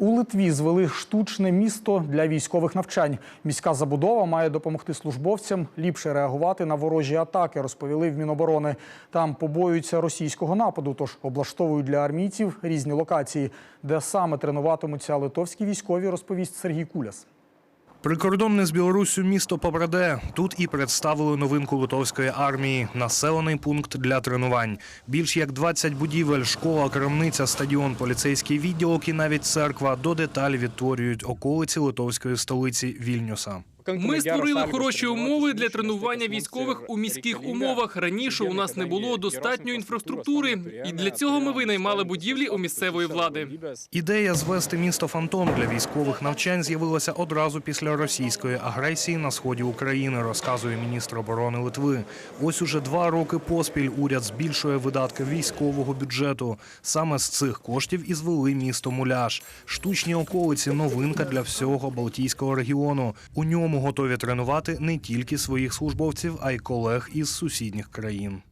У Литві звели штучне місто для військових навчань. Міська забудова має допомогти службовцям ліпше реагувати на ворожі атаки, розповіли в Міноборони. Там побоюються російського нападу, тож облаштовують для армійців різні локації, де саме тренуватимуться литовські військові, розповість Сергій Куляс. Прикордонне з Білоруссю місто Побраде. Тут і представили новинку литовської армії – населений пункт для тренувань. Більш як 20 будівель, школа, крамниця, стадіон, поліцейський відділок і навіть церква до деталі відтворюють околиці литовської столиці Вільнюса. Ми створили хороші умови для тренування військових у міських умовах. Раніше у нас не було достатньої інфраструктури, і для цього ми винаймали будівлі у місцевої влади. Ідея звести місто Фантом для військових навчань з'явилася одразу після російської агресії на сході України, розказує міністр оборони Литви. Ось уже два роки поспіль уряд збільшує видатки військового бюджету. Саме з цих коштів і звели місто Муляж. Штучні околиці новинка для всього Балтійського регіону. У ньому готові тренувати не тільки своїх службовців, а й колег із сусідніх країн.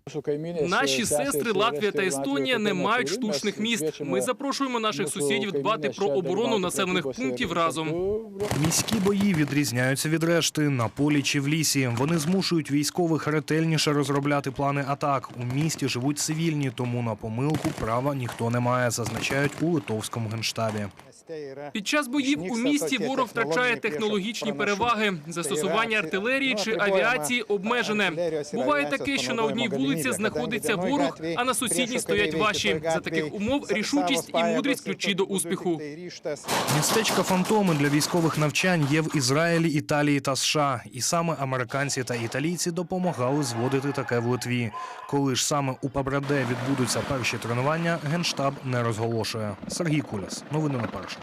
Наші сестри Латвія та Естонія не мають штучних міст. Ми запрошуємо наших сусідів дбати про оборону населених пунктів разом. Міські бої відрізняються від решти на полі чи в лісі. Вони змушують військових ретельніше розробляти плани атак. У місті живуть цивільні, тому на помилку права ніхто не має, зазначають у литовському генштабі. Під час боїв у місті ворог втрачає технологічні переваги. Застосування артилерії чи авіації обмежене. Буває таке, що на одній вулиці знаходиться ворог, а на сусідній стоять ваші. За таких умов рішучість і мудрість ключі до успіху. Містечка фантоми для військових навчань є в Ізраїлі, Італії та США. І саме американці та італійці допомагали зводити таке в Литві. Коли ж саме у Пабраде відбудуться перші тренування, генштаб не розголошує. Сергій Куляс. Новини на першому.